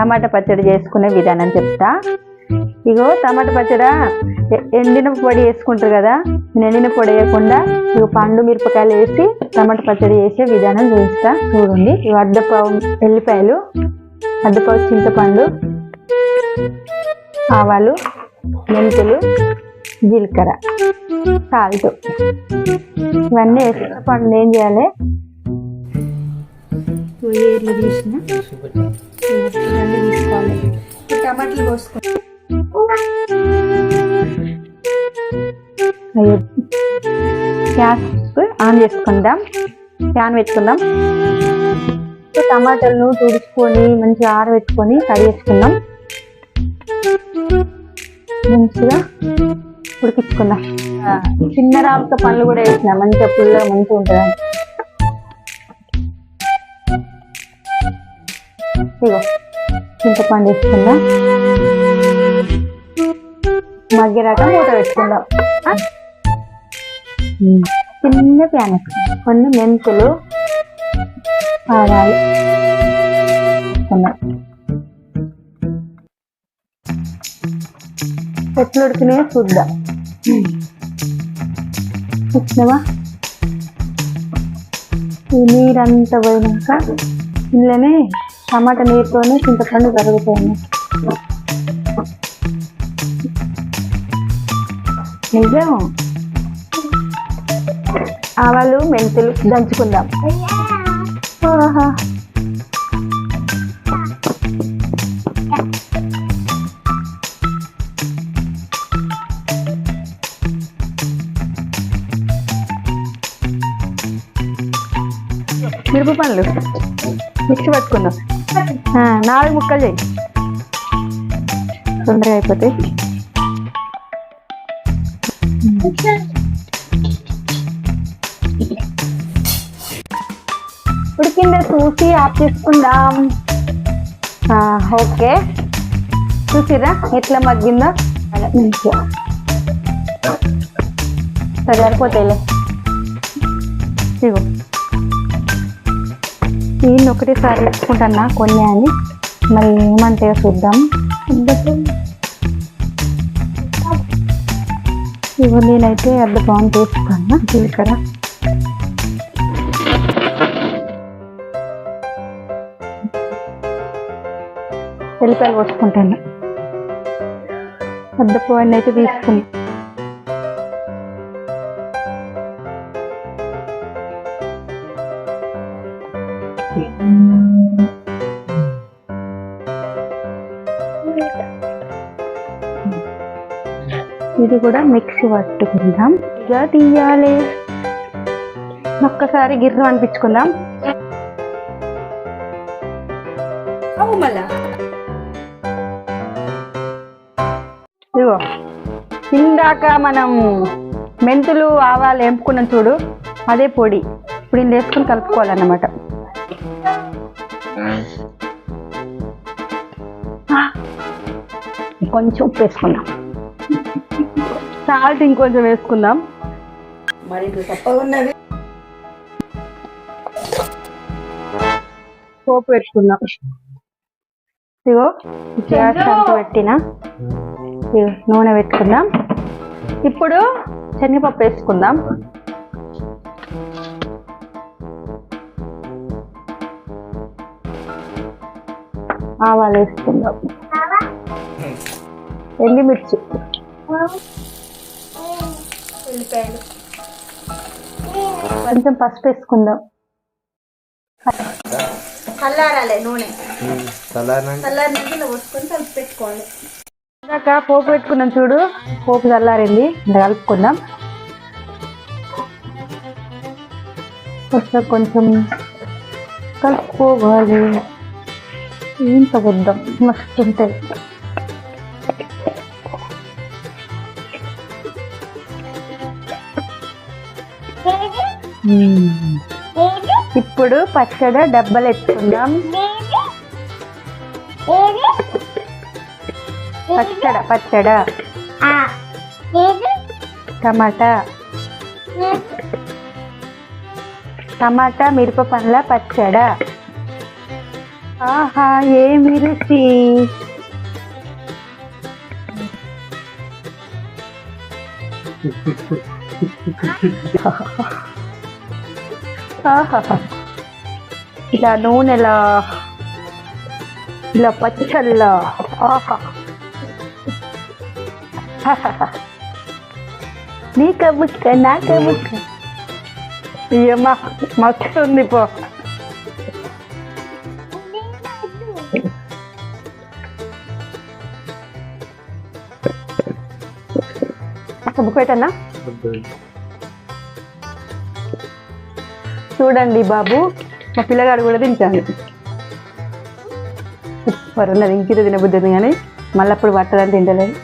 టమాటా పచ్చడి చేసుకునే విధానం చెప్తా. ఇగో టమాటా పచ్చడి ఎండిన పొడి వేసుకుంటారు కదా నేను ఎండిన పొడి వేయకుండా ఇగో పండు మిరపకాయలు వేసి టమాటా పచ్చడి చేసే విధానం చూపిస్తా. చూడండి ఇవి అద్దపావు ఎల్లిపాయలు అద్దపావు చింతపండు ఆవాలు మెంతులు జీలకర్ర సాల్ట్. ఇవన్నీ వేసిన పండు ఏం చేయాలి? ఏర్లు తీసుకోవాలి టమాటాలు అయ్యో. గ్యాస్ ఆన్ చేసుకుందాం ప్యాన్ పెట్టుకుందాం టమాటాలను తుడుచుకొని మంచిగా ఆరబెట్టుకొని కడిగేసుకుందాం మంచిగా ఉడికించుకుందాం చిన్న రాళ్ళతో పండ్లు కూడా వేసిన మంచిగా పుల్లగా మంచిగా ఉంటుంది ఇగో చింతపండు వేసుకుందాం. మగ్గరాక మూత పెట్టుకుందాం. చిన్న ప్యాన్. కొన్ని మెంతులు ఆవాలు వేసుకుందాం. ఎట్లు ఉడికినాయో చూద్దాం. వచ్చినవా ఈ నీరంతా పోయినాక ఇందులోనే టమాటా నీరుతోనే చింతపండు కరుగుతాయి నిజం ఆవాలు మెంతులు దంచుకుందాం. మిరప పండ్లు. మిక్సీ పట్టుకుందాం. నాలుగు ముక్కలు చేయి. తొందరగా అయిపోతాయి ఉడికిందో చూసి ఆఫ్ చేసుకుందాం. ఓకే. చూసిరా? ఎట్లా మగ్గిందో? సరే సరిపోతాయిలే. ఇగో. నేను ఒకటేసారి వేసుకుంటానా? కొన్ని అని. మరి ఏమంటాయో చూద్దాం. ఇగో నేనైతే అర్ధ పౌన్ తీసుకున్నా. జీలకర్ర ఎల్లిపాయలు పోసుకుంటాను. అర్ధ పౌన్ అయితే ఇది కూడా మిక్సీ పట్టుకుందాం ఇక తీయాలి. ఒక్కసారి గిర్రం అనిపించుకుందాం. ఇదిగో. ఇందాక మనం మెంతులు ఆవాలు ఎంపుకున్నాం చూడు అదే పొడి. ఇప్పుడు ఇందులో వేసుకొని కలుపుకోవాలన్నమాట. కొంచెం ఉప్పు వేసుకుందాం సాల్ట్ ఇంకొంచెం వేసుకుందాం. మరి ఉన్నది. పోపు పెట్టుకుందాం. ఇదిగో గ్యాస్ అంత పెట్టిన. నూనె పెట్టుకుందాం. ఇప్పుడు శనగపప్పు వేసుకుందాం. ఆవాలు వేసుకుందాం ఎండిమిర్చి ఉల్లిపాయలు కొంచెం పసుపు వేసుకుందాం చల్లారాలి నూనె. చల్లారినాక? పోసుకొని కలిపి పెట్టుకోవాలి ఇందాక పోపు పెట్టుకున్నాం చూడు. పోపు చల్లారింది. కలుపుకుందాం. కొంచెం కొంచెం కలుపుకోవాలి. ఇంత వద్దాం మస్తు ఉంటుంది. ఇప్పుడు పచ్చడి డబ్బలు ఎత్తుకుందాం పచ్చడ పచ్చడ. టమాటా. టమాటా మిరప పండ్ల పచ్చడ. ఆహా ఏమి రుచి ఇలా నూనెలా ఇలా పచ్చల్లా ఆహా. నీక ముక్క నాక ముక్క అయ్యమ్మా మస్తు ఉంది పో. బుక్ పెట్టన్నా చూడండి బాబు మా పిల్లగాడు కూడా తింటాను సూపర్ ఉన్నది ఇంకేదో తినబుద్ధి కానీ మళ్ళీ అప్పుడు పట్టదని తింటలేదు.